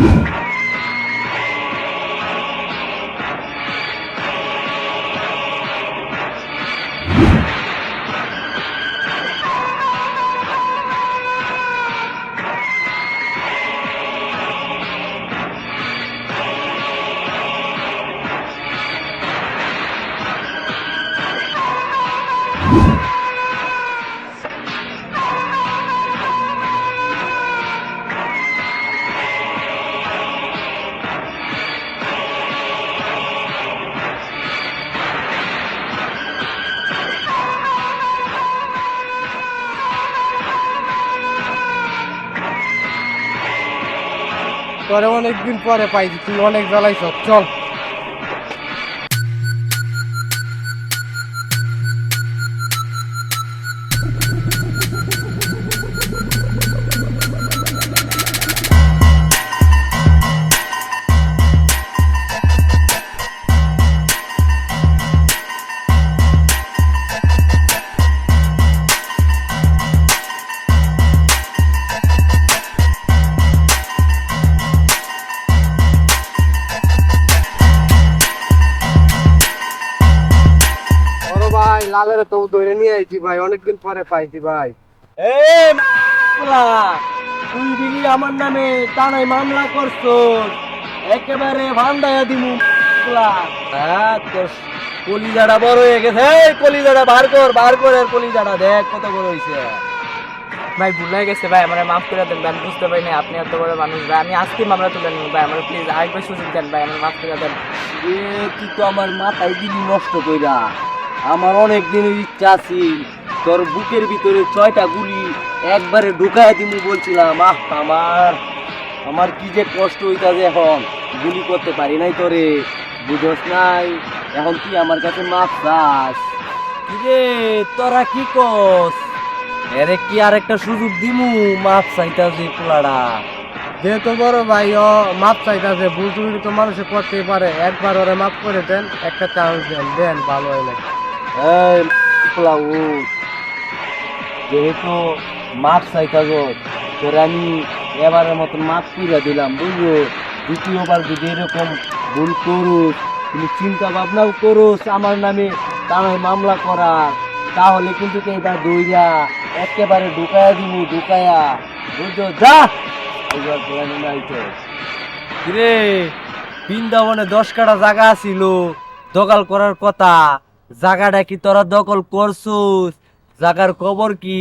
Yeah. তোরে অনেকদিন পরে পাইছি তুই অনেক জ্বালাইছ চল। আইছি ভাই অনেকদিন পরে পাইছি ভাই। এই তুই দিলি আমার নামে টানাই মামলা করছ। একেবারে ভান্ডায়া দিমু হ্যাঁ তোর কলিজাটা বড় হয়ে গেছে। এই কলিজাটা বার কর বার কর এর কলিজাটা। দেখ কত বড় হইছে। ভাই ভুল হয়ে গেছে ভাই আমার মাফ করে দেন ভাই আমি বুঝতে পারিনি আপনি এত বড় মানুষ ভাই আমি আজকে মামলা তুলে নিব ভাই আমার প্লিজ আরেকবার সুযোগ দেন ভাই আমার মাফ করে দেন। এ তুই তো আমার মাথায় দিলি নষ্ট কইরা। আমার অনেক দিনের ইচ্ছা আছে, তোর বুকের ভিতরে ছয়টা গুলি একবারে ঢুকায় দিমু বলছিলাম। আহ, আমার আমার কি যে কষ্ট হইতাছে এখন? গুলি করতে পারি নাই তোরে, বুঝস নাই? এখন তুই আমার কাছে মাপ চাস। কিরে তোরা কি কস? এরে কি আর একটা সুযোগ দিমু? মাপ চাইতাছে পোলাডা যেহেতু বড় ভাই, ও মাপ চাইতাছে ত্রুটি তো মানুষে করতেই পারে। একবার ওরে মাপ করে দেন, একটা চান্স দেন দেন, ভালো পোলাউ যেহেতু মাপ চাইতাছ, তোর আমি এবারের মতন মাপ করে দিলাম, বুঝলো? দ্বিতীয়বার যদি এরকম ভুল করুস তুমি চিন্তা ভাবনাও করুস আমার নামে তাহলে মামলা করার, তাহলে কিন্তু এটা দইরা একেবারে ঢুকায়া দিব ঢুকায়া। বুঝছ? যা! বৃন্দাবনে দশ কাটা জায়গা ছিল দখল করার কথা। জায়গাটা কি তোরা দখল করছুস? জায়গার খবর কি?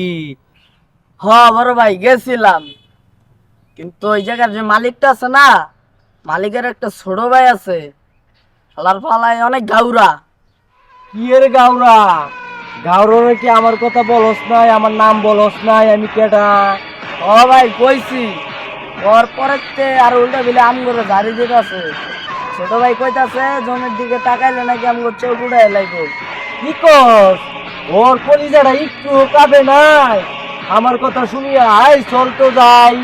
হ, বড় ভাই, গেছিলাম। কিন্তু ওই জায়গার যে মালিকটা আছে না, মালিকের একটা ছোট ভাই আছে। শালার পালায় অনেক গাউরা। কি এর গাওরা গাওরে কি আমার কথা বলস নাই, আমার নাম বলস নাই, আমি কেটা ও ভাই, কইছি। ওর পরেতে আর উল্টা বিলে আম করে ঝাড়ি দিতে আছে ছোট ভাই কইতাছে জমির দিকে তাকাইলে নাকি আম চোখ উড়াই লাগবে কি কস? ওর কলিজাটা একটু কাঁপে নাই। আমার কথা শুনিয়া আই চল তো যাই।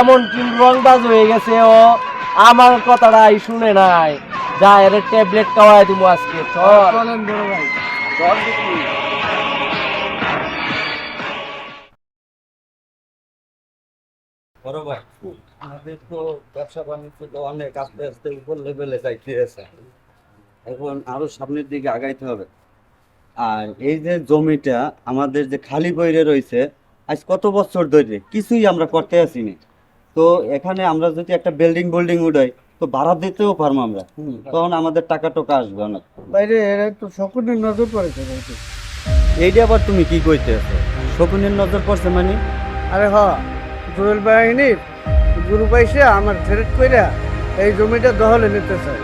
এমন কি রংবাজ হয়ে গেছে ও। আমার কথাটা আই শুনে নাই। যা এর ট্যাবলেট খাওয়াই দিব আজকে চল। চলেন বড় ভাই। চল দেখি। বড় ভাই আমাদের তো ব্যবসা বাণিজ্য তো অনেক আস্তে আস্তে উপর লেভেলে যাইতে আছে এখন আরও সামনের দিকে আগাইতে হবে। আর এই যে জমিটা আমাদের যে খালি বইরে রয়েছে আজ কত বছর ধরে কিছুই আমরা করতে আসিনি। তো এখানে আমরা যদি একটা বিল্ডিং বিল্ডিং উঠাই তো ভাড়া দিতেও পারব আমরা। তখন আমাদের টাকা টোকা আসবে না বাইরে এরা তো শকুনের নজর পড়েছে এইটা আবার তুমি কি কইতে শকুনের নজর পড়ছে মানে? আরে হ জুয়েল বাহিনীর গুরু পাইছে আমার থ্রেট কইরা এই জমিটা দখলে নিতে চায়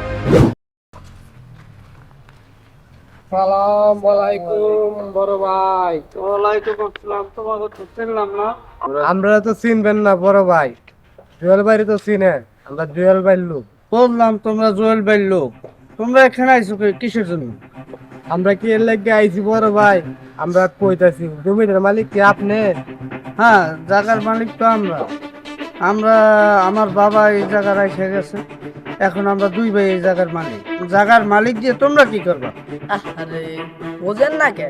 সালাম আলাইকুম বড় ভাই। ওয়ালাইকুম আসসালাম তোমাকে তো চিনলাম না। আমরা তো চিনবেন না বড় ভাই। জুয়েল ভাই তো চিনেন আমরা জুয়েল ভাই লোক। বললাম তোমরা জুয়েল ভাই লোক। তোমরা এখানে আইছো কি- কিসের জন্য? আমরা কি এর লাগে আইছি বড় ভাই? আমরা কইতাছি জমিটার মালিক কি আপনি? হ্যাঁ জায়গার মালিক তো আমরা। আমরা আমার বাবা এই জায়গায় এসে গেছে। এখন আমরা দুই ভাই এই জায়গার মালিক। জায়গার মালিক দিয়ে তোমরা কি করবা? আরে বোঝেন না কে?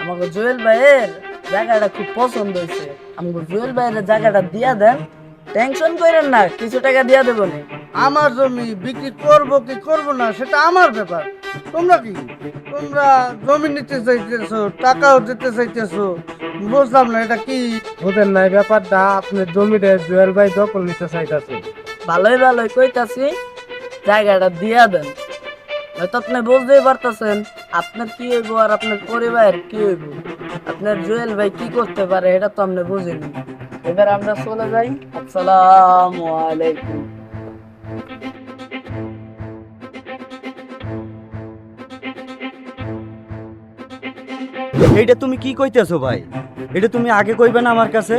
আমাকে জুয়েল ভাইয়ের জায়গাটা খুব পছন্দ হয়েছে। আমাকে জুয়েল ভাইয়ের জায়গাটা দিয়া দেন। টেনশন করেন না কিছু টাকা দিয়া দেবো না। আমার জমি বিক্রি করব কি করব না সেটা আমার ব্যাপার। তোমরা কি? তোমরা জমি নিতে চাইতেছো টাকাও দিতে চাইতেছো বুঝলাম না এটা কি? বুঝেন নাই ব্যাপারটা আপনি জমিটা জুয়েল ভাই দখল নিতে চাইতেছে। ভালোই ভালোই কইতাছি জায়গাটা দিয়া দেন। হয়তো আপনি বুঝতেই পারতেছেন আপনার কি হইব আর আপনার পরিবার কি হইব? আপনার জুয়েল ভাই কি করতে পারে এটা তো আপনি বুঝেন। এবার আমরা চলে যাই। আসসালামু আলাইকুম। এইটা তুমি কি কইতেছো ভাই? এটা তুমি আগে কইবে না আমার কাছে?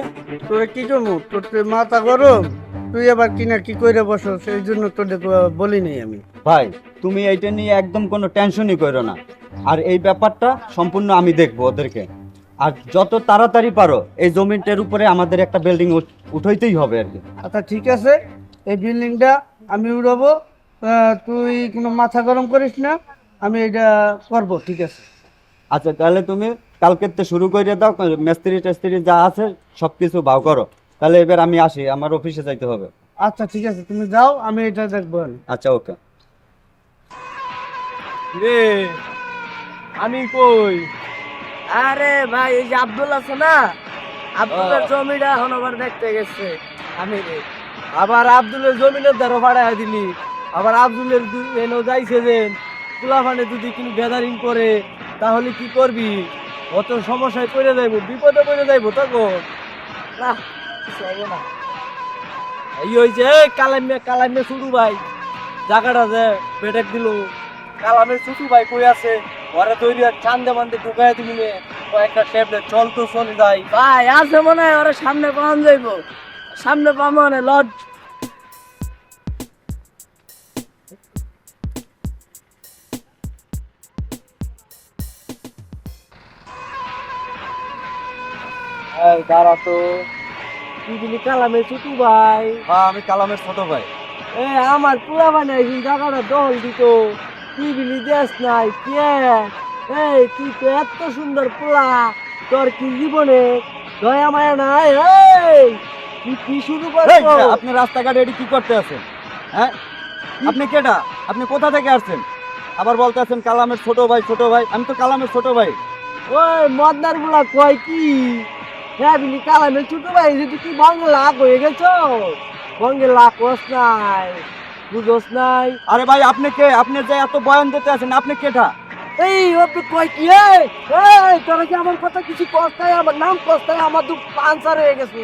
তোরা কি করব? তোর তো মাথা গরম। তুই আবার কিনা কি করে বসো সেই জন্য তোদের বলি নাই আমি। ভাই তুমি এইটা নিয়ে একদম কোনো টেনশনই করো না। আর এই ব্যাপারটা সম্পূর্ণ আমি দেখব ওদেরকে। আর যত তাড়াতাড়ি পারো এই জমিটার উপরে আমাদের একটা বিল্ডিং উঠাইতেই হবে আর কি। আচ্ছা ঠিক আছে। এই বিল্ডিংটা আমি উড়াবো। তুই কোনো মাথা গরম করিস না। আমি এটা করব ঠিক আছে। আচ্ছা তাহলে তুমি কালকের তো শুরু করে দাও মিস্ত্রি টেস্ত্রি যা আছে সব কিছু ভাও করো। তাহলে এবার আমি আসি আমার অফিসে যাইতে হবে। আচ্ছা ঠিক আছে তুমি যাও আমি এটা দেখব আচ্ছা ওকে। রে আমি কই? আরে ভাই এই যে আব্দুল আছে না? আব্দুলের জমিটা এখন আবার দেখতে গেছে। আমি রে আবার আব্দুলের জমিনের দ্বারা ভাড়ায় দিলি। আবার আব্দুলের দু- এনো যাইছে যে পোলাফানে যদি কোনো গ্যাদারিং করে। তাহলে কি করবি? অত সমস্যায় পড়ে যাইব বিপদে পড়ে যাইব তখন না কিছু হবে না। এই হয়েছে কালামে কালামে শুরু ভাই জায়গাটা যে পেটেক দিল। কালামের ছোটু ভাই কই আছে? ঘরে তৈরি চান্দে মান্দে ঢুকাই দিবি কয়েকটা ট্যাবলেট চল তো চলে যায় ভাই আছে মনে হয় ওরা সামনে পাওয়া যাইব। সামনে পাওয়া মানে লজ এই দাঁড়া তো। কি বলি কালামের ছোটু ভাই। হ্যাঁ আমি কালামের ছোট ভাই। এ আমার পুরা বানাই জায়গাটা দল দিত। তুই বিলি দেশ নাই কে? এই তুই তো এত সুন্দর পোলা। তোর কি জীবনে দয়া মায়া নাই? এই তুই কি শুরু করছ? আপনি রাস্তাঘাটে এটি কি করতে আছেন? হ্যাঁ? আপনি কেটা আপনি কোথা থেকে আসছেন? আবার বলতে আছেন কালামের ছোট ভাই ছোট ভাই। আমি তো কালামের ছোট ভাই। ওই মদনারগুলা কয় কি? হ্যাঁ বিলি কালামের ছোট ভাই যদি কি বঙ্গে লাখ হয়ে গেছো? বঙ্গে লাখ হস নাই বুঝোস নাই। আরে ভাই আপনি কে? আপনি যে এত বয়ান দিতে আছেন আপনি কেটা এই ওপে কয় কি এই এই তোরা কি আমার কথা কিছু কষ্টায় আমার নাম কষ্টায় আমার তো পাঞ্চার হয়ে গেছে।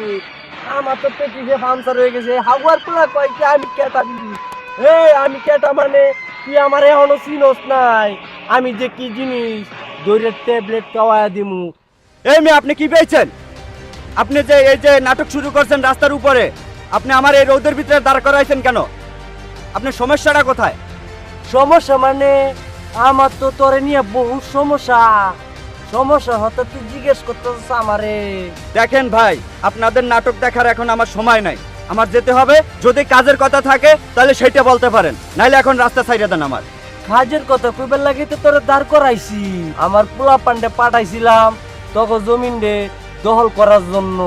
আমার তো পেটি যে পাঞ্চার হয়ে গেছে। হাগুয়ার পোলা কয় কি আমি কেটা দিবি? এই আমি কেটা মানে? তুই আমার এখনও চিনস নাই। আমি যে কি জিনিস? দৈরের ট্যাবলেট খাওয়ায় দিমু। এই মেয়ে আপনি কি পেয়েছেন? আপনি যে এই যে নাটক শুরু করছেন রাস্তার উপরে আপনি আমার এই রোদের ভিতরে দাঁড় করাইছেন কেন? আপনার সমস্যাটা কোথায়? সমস্যা মানে আমার তো তোরে নিয়ে বহু সমস্যা। সমস্যা হতে তুই জিজ্ঞেস করতেছিস আমারে। দেখেন ভাই আপনাদের নাটক দেখার এখন আমার সময় নাই। আমার যেতে হবে যদি কাজের কথা থাকে তাহলে সেটা বলতে পারেন। নাইলে এখন রাস্তা ছাইড়ে দেন আমার। কাজের কথা কইবার লাগে তো তোরে দাঁড় করাইছি। আমার পোলা পান্ডে পাঠাইছিলাম তখন জমিন রে দখল করার জন্য।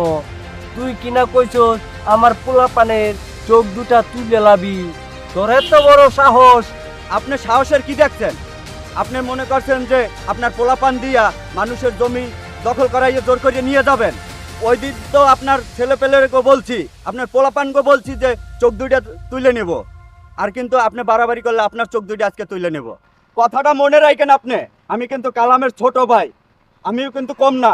তুই কিনা কইছস, আমার পোলা পানের চোখ দুটা তুলে লাবি। তোর এত বড় সাহস। আপনি সাহসের কি দেখছেন? আপনি মনে করছেন যে আপনার পোলাপান দিয়া মানুষের জমি দখল করাইয়ে জোর করে নিয়ে যাবেন? ওই দিন তো আপনার ছেলে পেলেরকে বলছি, আপনার পোলাপানকে বলছি যে চোখ দুইটা তুলে নেব। আর কিন্তু আপনি বাড়াবাড়ি করলে আপনার চোখ দুইটা আজকে তুলে নেব। কথাটা মনে রাখেন আপনি। আমি কিন্তু কালামের ছোট ভাই। আমিও কিন্তু কম না।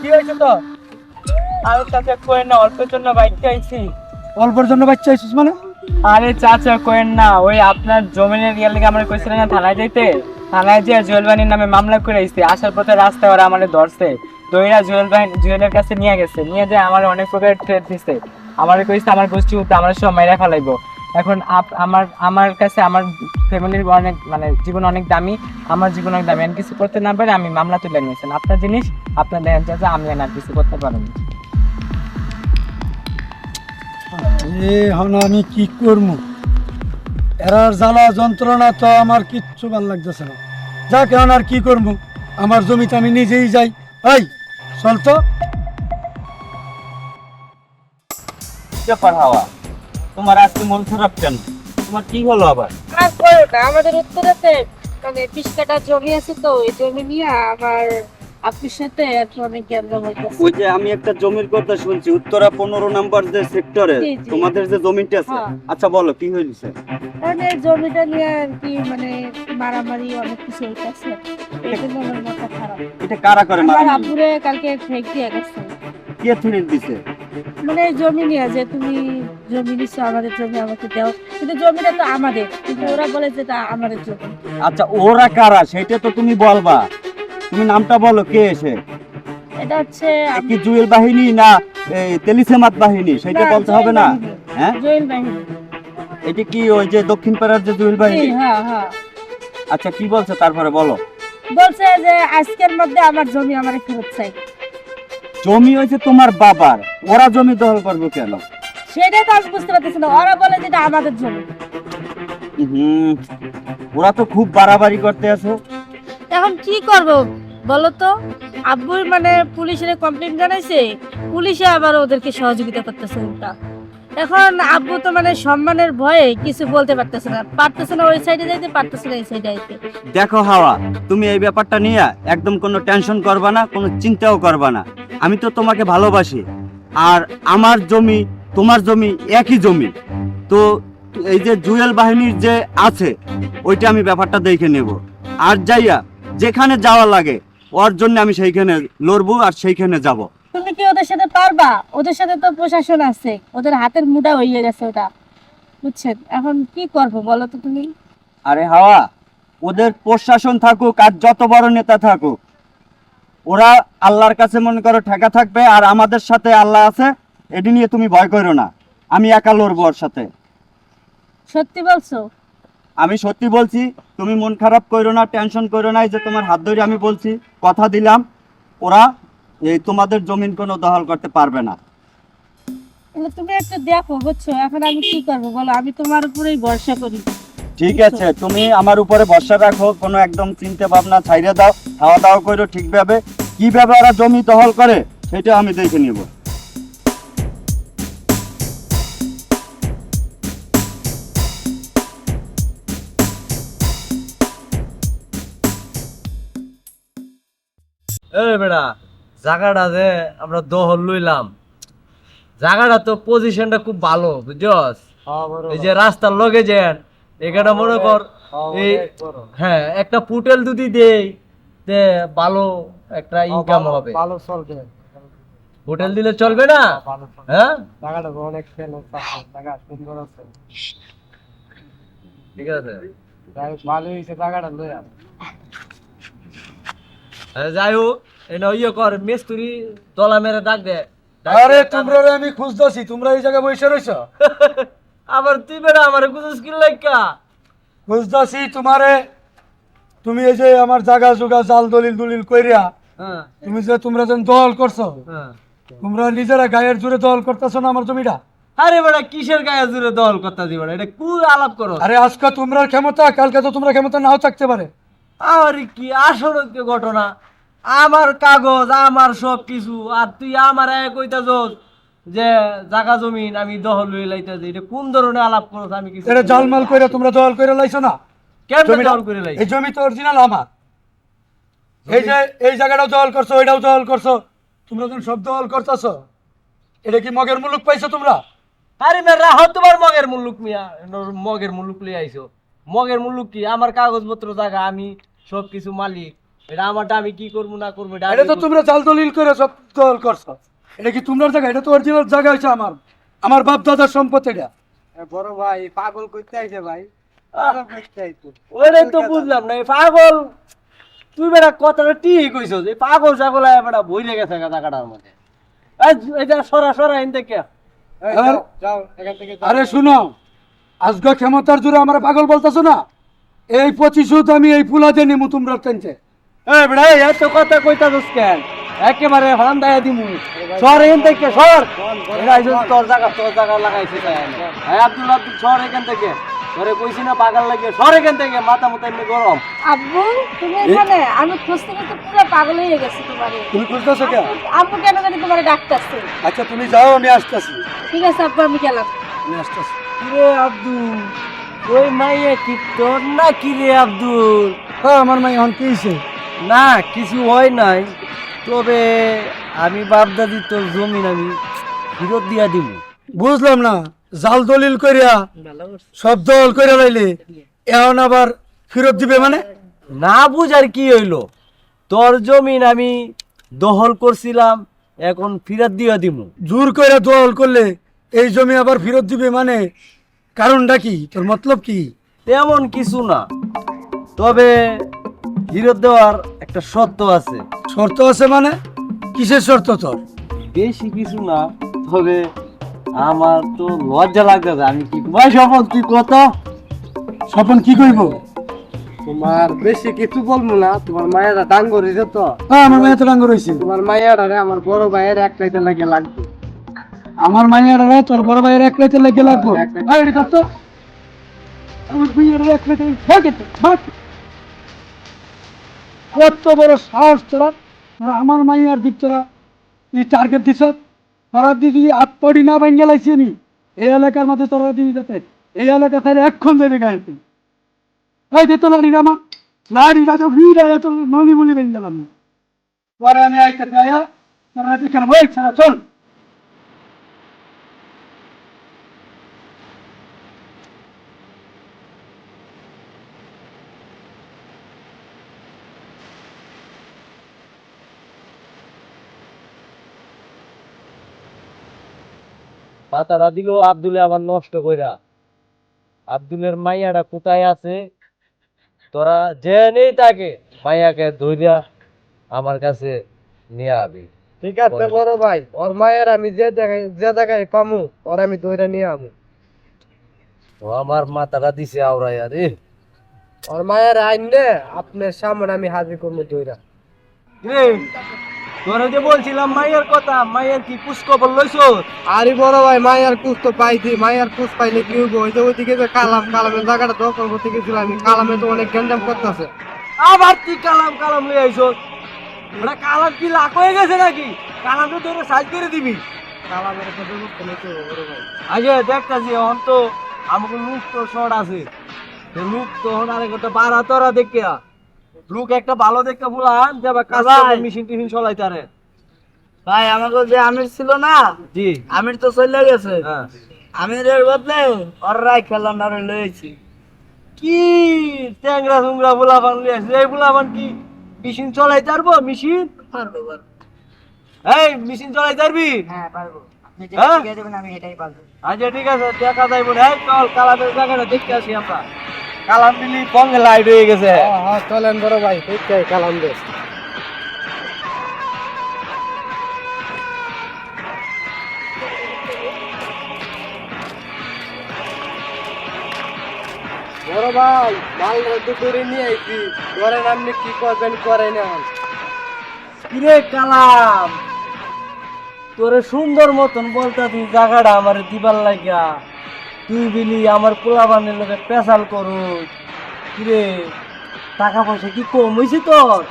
কি হয়েছে তো আরে চাচা কোয়েন না অল্পের জন্য অল্পর জন্য মানে? আরে চাচা কোয়েন না ওই আপনার জমিনের লিগে আমরা কইছিলেন না থানায় যাইতে? থানায় যে নামে মামলা আসার পথে রাস্তায় ওরা আমাদের ধরছে। দইরা জুয়েল জুয়েলের কাছে নিয়ে গেছে নিয়ে যায় আমার অনেক প্রকার দিছে। আমার কইছে আমার গোষ্ঠী উঠতে আমার সব মাইরা ফেলাইবো। এখন আপ- আমার আমার কাছে আমার ফ্যামিলির অনেক মানে জীবন অনেক দামি আমার জীবন অনেক দামি। আমি কিছু করতে না পারে আমি মামলা তুলে নিয়েছেন আপনার জিনিস আপনার দেখা যায় যে আমি আর কিছু করতে পারব না। এ হন আমি কি করব এরার জ্বালা যন্ত্রণা তো আমার কিচ্ছু ভালো লাগতেছে না। যাক এখন আর কি করব আমার জমিতে আমি নিজেই যাই। এই চল তো। ব্যাপার হাওয়া? তোমার আজকে মন খারাপ কেন? তোমার কি হলো আবার? আর করো না আমাদের উত্তরাতে মানে বিশ কাটা জমি আছে তো ওই জমি নিয়ে আমার আপনার সাথে অনেক কেন্দ্র ওই যে আমি একটা জমির কথা শুনছি উত্তরা পনেরো নাম্বার যে সেক্টরে। তোমাদের যে জমিটা আছে হ্যাঁ। আচ্ছা বলো কি হয়েছে মানে জমিটা নিয়ে আর কি মানে মারামারি অনেক কিছু হইতেছে। এই আমার মাথা খারাপ। এটা কারা করে মারামারি? কালকে ফেক দিয়ে গেছে। কে থ্রেট দিছে? মানে জমি নিয়ে যে তুমি জমি নিচ্ছ আমাদের জমি আমাকে দাও। কিন্তু জমিটা তো আমাদের কিন্তু ওরা বলে যে এটা আমাদের জমি। আচ্ছা ওরা কারা? সেটা তো তুমি বলবা। তুমি নামটা বলো কে এসে? এটা হচ্ছে কি জুয়েল বাহিনী না তেলিসেমাত বাহিনী? সেটা বলতে হবে না? হ্যাঁ? জয়েল বাহিনী। এটা কি ওই যে দক্ষিণ পাড়ার যে জুয়েল বাহিনী? হ্যাঁ হ্যাঁ। আচ্ছা কি বলছে তারপরে বলো। বলছে যে আজকের মধ্যে আমার জমি আমার ফেরত চাই জমি হয়েছে তোমার বাবার। ওরা জমি দখল করবে কেন? সেটাই তো আমি বুঝতে পারতেছি না। ওরা বলে যেটা আমাদের জমি। হুম ওরা তো খুব বাড়াবাড়ি করতে আছে। এখন কি করব? বলো তো আব্বুর মানে পুলিশের কমপ্লেন জানাইছে পুলিশে আবার ওদেরকে সহযোগিতা করতেছে উল্টা। এখন আব্বু তো মানে সম্মানের ভয়ে কিছু বলতে পারতেছে না। পারতেছে না ওই সাইডে যাইতে, পারতেছে না এই সাইডে যাইতে দেখো হাওয়া, তুমি এই ব্যাপারটা নিয়ে একদম কোনো টেনশন করবা না, কোনো চিন্তাও করবা না। আমি তো তোমাকে ভালোবাসি, আর আমার জমি, তোমার জমি একই জমি। তো এই যে জুয়েল বাহিনীর যে আছে, ওইটা আমি ব্যাপারটা দেখে নেব। আর যাইয়া যেখানে যাওয়া লাগে, ওর জন্য আমি সেইখানে লড়বো আর সেইখানে যাব। তুমি কি ওদের সাথে পারবা? ওদের সাথে তো প্রশাসন আছে। ওদের হাতের মুঠা হয়ে গেছে ওটা। বুঝছেন? এখন কি করব বলো তো তুমি? আরে হাওয়া ওদের প্রশাসন থাকুক আর যত বড় নেতা থাকুক ওরা আল্লাহর কাছে মনে করো ঠেকা থাকবে আর আমাদের সাথে আল্লাহ আছে এটি নিয়ে তুমি ভয় করো না। আমি একা লড়বো ওর সাথে। সত্যি বলছো? আমি সত্যি বলছি তুমি মন খারাপ করো না টেনশন করো না যে তোমার হাত ধরে আমি বলছি কথা দিলাম ওরা এই তোমাদের জমিন কোনো দখল করতে পারবে না। তুমি একটু দেখো বুঝছ? এখন আমি কি করব বলো? আমি তোমার উপরেই ভরসা করি। ঠিক আছে তুমি আমার উপরে ভরসা রাখো কোনো একদম চিন্তা ভাবনা ছাইড়ে দাও খাওয়া দাওয়া করো ঠিকভাবে কীভাবে ওরা জমি দখল করে সেটা আমি দেখে নিব। এই বেড়া জায়গাটা যে আমরা দহল লইলাম জায়গাটা তো পজিশনটা খুব ভালো বুঝছস? এই যে রাস্তার লগে যেন এখানে মনে কর এই হ্যাঁ একটা পুটেল যদি দেই তে ভালো একটা ইনকাম হবে। ভালো চলবে। হোটেল দিলে চলবে না? হ্যাঁ জায়গাটা অনেক ফেমাস জায়গা সুন্দর আছে। ঠিক আছে। ভালো জায়গাটা যাই হোক এটা ইয়ে কর মিস্ত্রি তলা মেরে ডাক দে। আরে তোমরা আমি খুঁজতেছি তোমরা এই জায়গায় বসে রইছো? আবার তুই বেড়া আমার কোনো কি লাইকা খুঁজতেছি তোমারে। তুমি এই যে আমার জায়গা জুগা জাল দলিল দলিল কইরা হ্যাঁ। তুমি যে তোমরা যেন দল করছ হ্যাঁ। তোমরা নিজেরা গায়ের জুড়ে দল করতেছো না আমার জমিটা? আরে বেটা কিসের গায়ে জুড়ে দল করতে দিবে এটা কু আলাপ করো আরে আজকে তোমরা ক্ষমতা কালকে তো তোমরা ক্ষমতা নাও থাকতে পারে। আরে কি আসলে কি ঘটনা? আমার কাগজ আমার সব কিছু আর তুই আমার এক কইতাছস যে জাগা জমিন আমি দহল লাইতাছি। এটা কোন ধরনের আলাপ করছ আমি কিছু এটা জালমাল কইরা তোমরা কইরা লাইছো না? কেমনে লাই এই জমি তো অরিজিনাল আমার। এই যে এই জায়গাটাও দল করছ এটাও দল করছ। তোমরা যখন সব দল করতেছো এটা কি মগের মুলুক পাইছো তোমরা? আরে মেরা রাহ তোমার মগের মুলুক মিয়া। মগের মুল্লুক লই আইছো। মগের মুলুক কি? আমার কাগজপত্র জায়গা আমি সব কিছু মালিক। এটা আমারটা আমি কি করব না করব এটা এটা তো তোমরা জাল দলিল করে সব দল করছ। এটা কি তোমার জায়গা? এটা তো অরিজিনাল জায়গা হয়েছে আমার। আমার বাপ দাদার সম্পত্তি এটা। বড় ভাই পাগল করতে আইছে ভাই। ওরে তো বুঝলাম না এই পাগল। তুই বেটা কথাটা ঠিক কইছস এই পাগল ছাগল আয়া বেটা বইলে গেছে টাকাটার মধ্যে। এটা সরা সরা এন থেকে এই, আর- যাও, যাও এখান থেকে যাও। আরে শুনো আজকে ক্ষমতার জোরে আমার পাগল বলতেছো না? এই পঁচিশুত আমি এই ফুলা দিয়ে নিমু তোমরা টেনছে। এই এই এত কথা কইতাছস কেন? একেবারে দায়া দিমু। সর এখান থেকে সর এটা আইসো তোর জায়গা তোর জায়গা লাগাইছি তাই। এই আব্দুল আব্দুল সর এখান থেকে। তোরে কইছি না পাগল লাগিয়ে সর এখান থেকে মাথা মতো এমনি গরম। আব্বু তুমি এখানে আমি খুঁজতে খুঁজতে পুরো পাগল হয়ে গেছি তোমারে। তুমি খুঁজতেছো কে আব্বু কেন জানি তোমারে ডাকতেছে। আচ্ছা তুমি যাও আমি আসতেছি। ঠিক আছে আব্বু আমি গেলাম। আমি আসতেছি। কিরে আব্দুল? ওই মাইয়া কি তোর না কিরে আব্দুল? হ্যাঁ আমার মাই এখন কি হয়েছে না কিছু হয় নাই। তবে আমি বাপদাদি তোর জমিন আমি ফেরত দিয়া দিব। বুঝলাম না জাল দলিল করিয়া সব দল করিয়া লাইলে এখন আবার ফেরত দিবে মানে? না বুঝার কি হইল? তোর জমিন আমি দখল করছিলাম এখন ফিরত দিয়া দিব জোর করে দল করলে এই জমি আবার ফেরত দিবে মানে? কারণটা কি? তোর মতলব কি? তেমন কিছু না। তবে ফিরত দেওয়ার একটা শর্ত আছে। শর্ত আছে মানে? কিসের শর্ত তোর? বেশি কিছু না তবে আমার তো লজ্জা লাগতেছে আমি কি ভাই সফল তুই কত? স্বপন কি কইব? তোমার বেশি কিছু বলব না তোমার মায়েরা দান করেছে তো। হ্যাঁ আমার মায়ের তো ডাঙ্গ রয়েছে তোমার মায়েরা রে আমার বড় ভাইয়ের এক রাইতে লাগে লাগবে। আমার মায়ের রে তোর বড় ভাইয়ের এক রাইতে লেগে লাগবো। ভাই এটি ধর তো। আমার ভাইয়ের এক রাইতে ভাগে তো, ভাগ। কত বড় সাহস তোরা। তোরা আমার মাইয়ার দিক তোরা এই টার্গেট দিছ। তোরা দিদি আট পড়ি না ভাঙ্গে লাইছে নি এই এলাকার মধ্যে তোরা দিদি যাতে এই এলাকা তাহলে এক্ষণ দেবে গায়ে এই দে তো লাড়ি রামা লাড়ি রাজা ভিড় আয়া তো নদী বলি বেরিয়ে গেলাম। পরে আমি আইতে গায়া তোরা বই ছাড়া চল। পাতাটা দিল আব্দুলে আবার নষ্ট কইরা। আব্দুলের মাইয়াটা কোথায় আছে? তোরা যে নেই তাকে। মাইয়াকে ধইরা আমার কাছে নিয়ে আবি। ঠিক আছে বড় ভাই ওর মায়ের আমি যে জায়গায় যে জায়গায় পামু ওর আমি দইটা নিয়ে আমু ও আমার মাথাটা দিছে আওরাইয়া রে। ওর মায়ের আইন নে আপনার সামনে আমি হাজির করব দইটা রে তোরা যে বলছিলাম মাইয়ার কথা মাইয়ার কি লইছো? আরে বড় ভাই মায়ের তো পাইছি মায়ের কুচ পাইলে কি হইব? ওই যে ওইদিকে যে কালাম কালামের জায়গাটা দখল করতে গেছিলাম আমি কালামে তো অনেক গ্যান্ডাম করতেছে। আবার তুই কালাম কালাম লই আইছো ওরা কালাম কি লাখ হয়ে গেছে নাকি? কালাম তো তোরে সাইজ করে দিবি। কালামের বড় ভাই। দেখতাছি এখন তো আমাকে লুক তো শর্ট আছে লুক তো বারা তোরা দেখে লুক একটা ভালো দেখে বলান যে কাজ। মেশিন টিশিন চলাই তারে ভাই আমাকে যে আমির ছিল না জি। আমির তো চলে গেছে। হ্যাঁ। আমিরের বদলে ওরাই খেলাম না লয়েছি কি ট্যাংরা টুংরা বুলাবান আসছে? এই বুলাবান কি মেশিন চলাই পারব? মেশিন? পারব এই মেশিন চলাই পারবি? হ্যাঁ পারব। হ্যাঁ? পারব। আচ্ছা ঠিক আছে দেখা যাইব। না চল কালামের জায়গাটা দেখতে আসি আমরা। কালাম দিলি পঙ্গে লাইট হয়ে গেছে। হ্যাঁ হ্যাঁ চলেন বড় ভাই কালাম দে বড় ভাই মাল নিয়ে আইছি। ধরেন আপনি কি করবেন করেন এখন। কিরে কালাম তোরে সুন্দর মতন বলতা তুই জায়গাটা আমার দিবার লাগিয়া। তুই বিলি আমার পোলাবানের লোকে পেশাল করু। কিরে টাকা পয়সা কি কম হয়েছে তোর?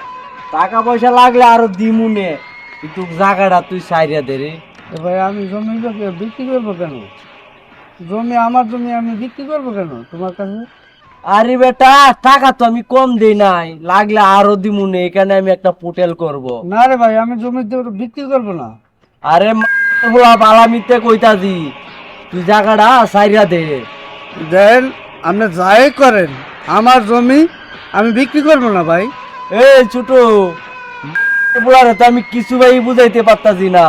টাকা পয়সা লাগলে আরও দিমুনে কিন্তু জায়গাটা তুই সাইরিয়া দে রে। ভাই আমি জমি বিক্রি- করব কেন? জমি আমার জমি আমি বিক্রি করব কেন তোমার কাছে? আরে বেটা টাকা তো আমি কম দেই নাই। লাগলে আরও দিমুনে এখানে আমি একটা পোটেল করব। না রে ভাই আমি জমি বিক্রি করব না। আরে বালামিতে কইতা দি তুই জায়গাটা সাইরিয়া দে। দেন আপনি যাই করেন আমার জমি আমি বিক্রি করব না ভাই। এই ছোট বুড়ারে তো আমি কিছু ভাই বুঝাইতে পারতাছি না।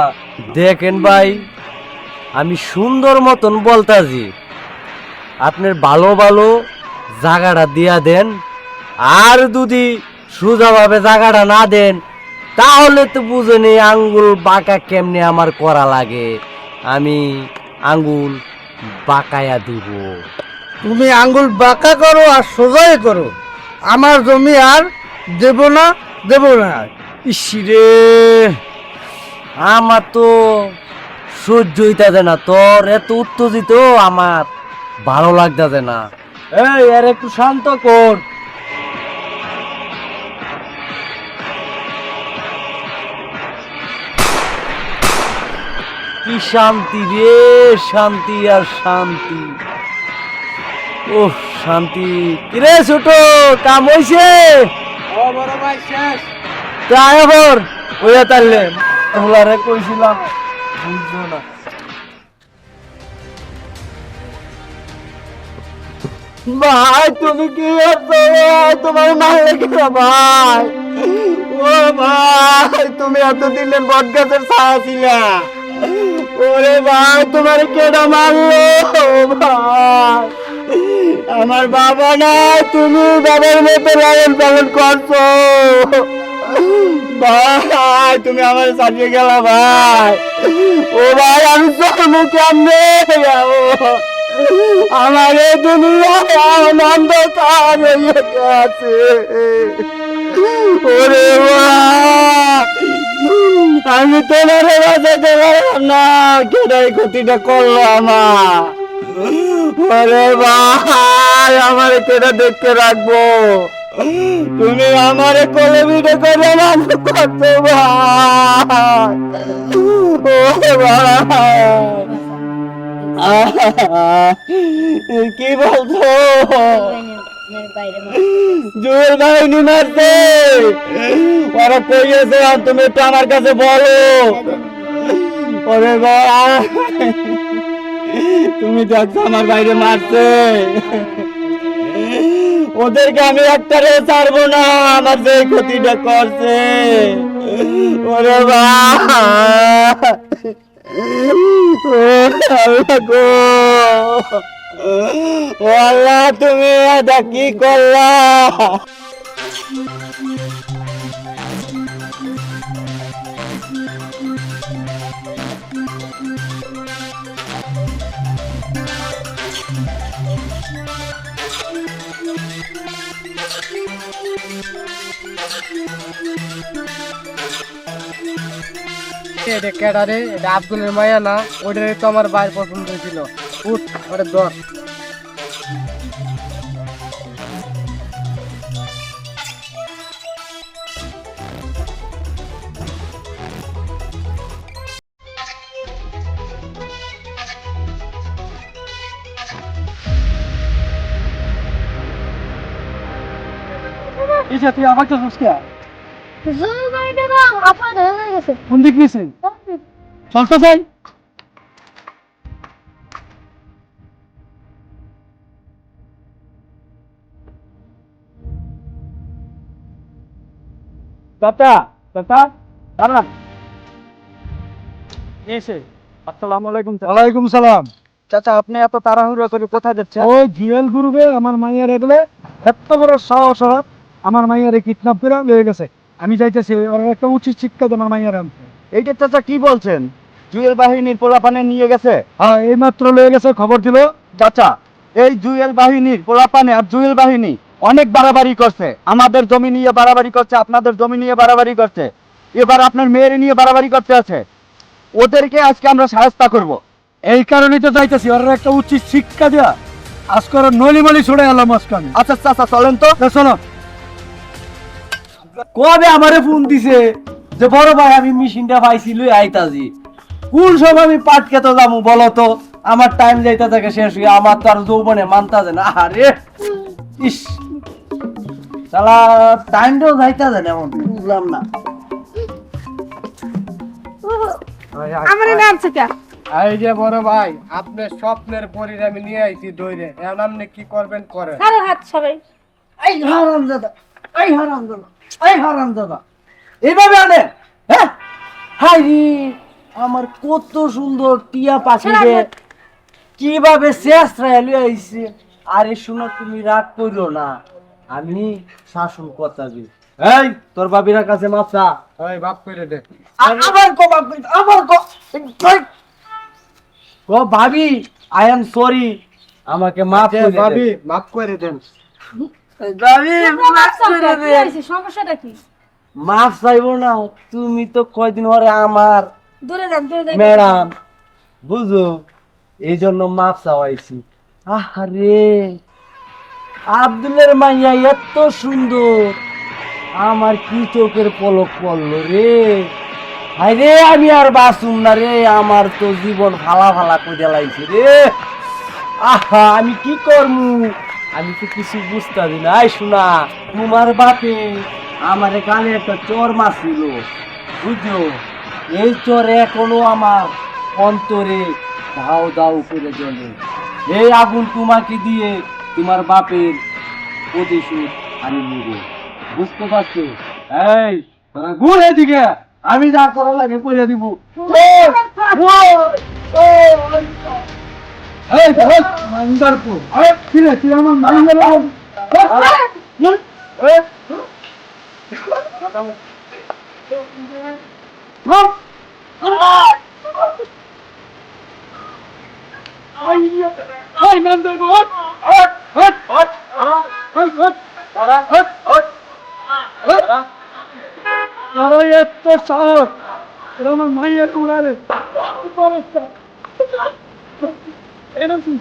দেখেন ভাই আমি সুন্দর মতন বলতাছি আপনার ভালো ভালো জায়গাটা দিয়া দেন আর যদি সোজাভাবে জায়গাটা না দেন তাহলে তো বুঝেনি আঙ্গুল বাঁকা কেমনে আমার করা লাগে। আমি আঙ্গুল বাঁকায়া দিব। তুমি আঙ্গুল বাঁকা করো আর সোজাই করো। আমার জমি আর দেব না দেব না। ইসিরে আমার তো সহ্য হইতাছে না তোর এত উত্তেজিত আমার ভালো লাগতাছে না। এই আর একটু শান্ত কর। কি শান্তি রে, শান্তি আর শান্তি। ও শান্তি। কিরে ছোট, কাম আবার ওইয়া তাহলে কইছিলাম না। ভাই, তুমি কি তোমার মারলে কেন ভাই? ও ভাই, তুমি এতদিনের বট গাছের ছায়া ছিলা। ওরে ভাই তোমার কেডা মারলো? ভাই, আমার বাবা না তুমি বাবার মতো লালন পালন করছ। ভাই, তুমি আমার সাজিয়ে গেলা, ভাই। ও ভাই, আমি জন্ম কেমনে আমার এই দুনিয়া অন্ধকার গেছে। ওরে ভাই আমি তোমার বাঁচাতে পারলাম না। কেডাই ক্ষতিটা করল আমার। ভাই, আমার কেটা দেখতে রাখব? তুমি আমার কোলে ভিড়ে করে করছ ভাই। কি বলছো? জুয়েল বাহিনী মারছে। ওরা কইয়েছে আর তুমি একটু আমার কাছে বলো। ওরে তুমি দেখছ আমার বাইরে মারছে। ওদেরকে আমি একটারে ছাড়বো না, আমার যে ক্ষতিটা করছে। ওরে বা গো। আল্লাহ তুমি এটা কি করলা? এটা কেডা রে এটা আব্দুলের মায়া না? ওটারে তো আমার বাইর পছন্দ হয়েছিল উঠ ওটা ধর। ইসা তুই আমাকে সুস্কিয়া আপনার হয়ে গেছে। কোন দিক নিয়েছেন চলতে চাই চাচা চাচা দাঁড়ান। এসে আসসালামু আলাইকুম ওয়ালাইকুম সালাম। চাচা আপনি এত তাড়াহুড়ো করে কোথায় যাচ্ছেন? ওই জিএল গ্রুপে আমার মাইয়ার এগুলো এত বড় সাহস আমার মাইয়ারে কিডন্যাপ করে লয়ে গেছে। আমি যাইতেছি ওরা একটা উচিত শিক্ষা আমার মাইয়ার আনতে। এইটা চাচা কি বলছেন? জুয়েল বাহিনীর পোলাপানে নিয়ে গেছে? হ্যাঁ এই মাত্র লয়ে গেছে খবর দিল। চাচা এই জুয়েল বাহিনীর পোলাপানে আর জুয়েল বাহিনী অনেক বাড়াবাড়ি করছে। আমাদের জমি নিয়ে বাড়াবাড়ি করছে আপনাদের জমি নিয়ে বাড়াবাড়ি করছে। এবার আপনার মেয়ের নিয়ে বাড়াবাড়ি করতে আছে। ওদেরকে আজকে আমরা সাহায্য করব। এই কারণেই তো যাইতেছি ওরা একটা উচিত শিক্ষা দেয়া। আজকে ওরা নলিমলি ছড়ে এলাম আজকে আমি আচ্ছা চাচা চলেন তো। শোনো। কবে আমারে ফোন দিছে যে বড় ভাই আমি মেশিনটা পাইছি লই আইতাছি। কোন সময় আমি পাট খেতে যাব বলো তো? আমার টাইম যাইতে থাকে শেষ হয়ে আমার তো আর যৌবনে মানতাছে না। আরে ইস। শালা টাইমটাও যাইতাছে না এমন। বুঝলাম না। আমার নামছে কে এই যে বড় ভাই আপনার স্বপ্নের পরীর আমি নিয়ে আইছি দইরে এখন আপনি কি করবেন করেন কারও হাত সবাই। এই হারাম দাদা এই হারাম দাদা এই হারাম দাদা। এইভাবে আনে হ্যাঁ? হাই আমার কত সুন্দর টিয়া পাখি রে কীভাবে শেষ রাইলে আইছে। আরে শোনো তুমি রাগ করো না। আমি শাসন কথা দিই এই তোর বাবির কাছে মাপ চা। ওই বাপ করে দে। আবার কো বাপ আবার কো। ও ভাবি আই এম সরি। আমাকে মাফ যে করে ভাবি মাফ করে দেন। ভাবি মাফ করে কি দেন সমস্যাটা কি? মাফ চাইব না তুমি তো কয়দিন পরে আমার দূরে যান দূরে যান। ম্যাডাম বুঝো এই জন্য মাফ চাওয়াইছি। আরে আব্দুলের মাইয়া এত সুন্দর। আমার কি চোখের পলক পড়ল রে? আরে আমি আর বাসুম না রে। আমার তো জীবন ভালা ভালা করে লাইছে রে। আহা, আমি কি করমু? আমি তো কিছু বুঝতে না। শোনা, তোমার বাপে আমার গালে একটা চর মারছিল। বুঝছ? এই চর এখনও আমার অন্তরে ধাও দাও করে জ্বলে। এই আগুন তোমাকে দিয়ে তোমার বাপের প্রতিশোধ আমি নিব। বুঝতে পারছ? এই, তোরা ঘুরে আমি যা করা লাগে করে দিব। এই মান্দারপুর। আরে, ফিরে আরে এত সাহস। আমার মাইয়ের উড়ালে এরকম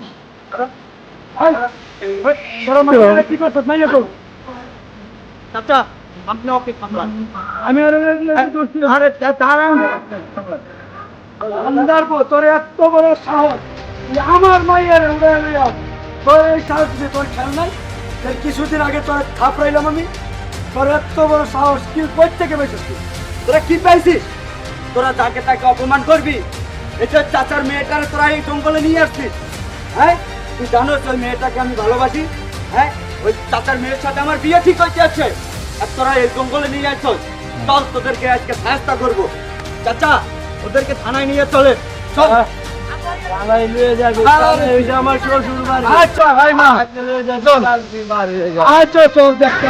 আমি তারা এত বড় সাহস। আমার মাইয়ের উড়ে লিয়াও তোর এই সাহস দিয়ে তোর খেয়াল নাই এর কিছুদিন আগে তোর থাপড়াইলাম আমি। তোর এত বড় সাহস কি কই থেকে বেঁচেছিস তোরা কি পাইছিস? তোরা যাকে তাকে অপমান করবি এটা চাচার মেয়েটারে তোরা এই জঙ্গলে নিয়ে আসছিস হ্যাঁ? তুই জানোস ওই মেয়েটাকে আমি ভালোবাসি হ্যাঁ? ওই চাচার মেয়ের সাথে আমার বিয়ে ঠিক হয়ে যাচ্ছে আর তোরা এই জঙ্গলে নিয়ে আসছিস চল তোদেরকে আজকে সাহায্য করব। চাচা, ওদেরকে থানায় নিয়ে চলে। চল। থানায় লয়ে যাবে ওই যে আমার শ্বশুর বাড়ি ভাই মা লয়ে যাবে চল। আচ্ছা চল। দেখতে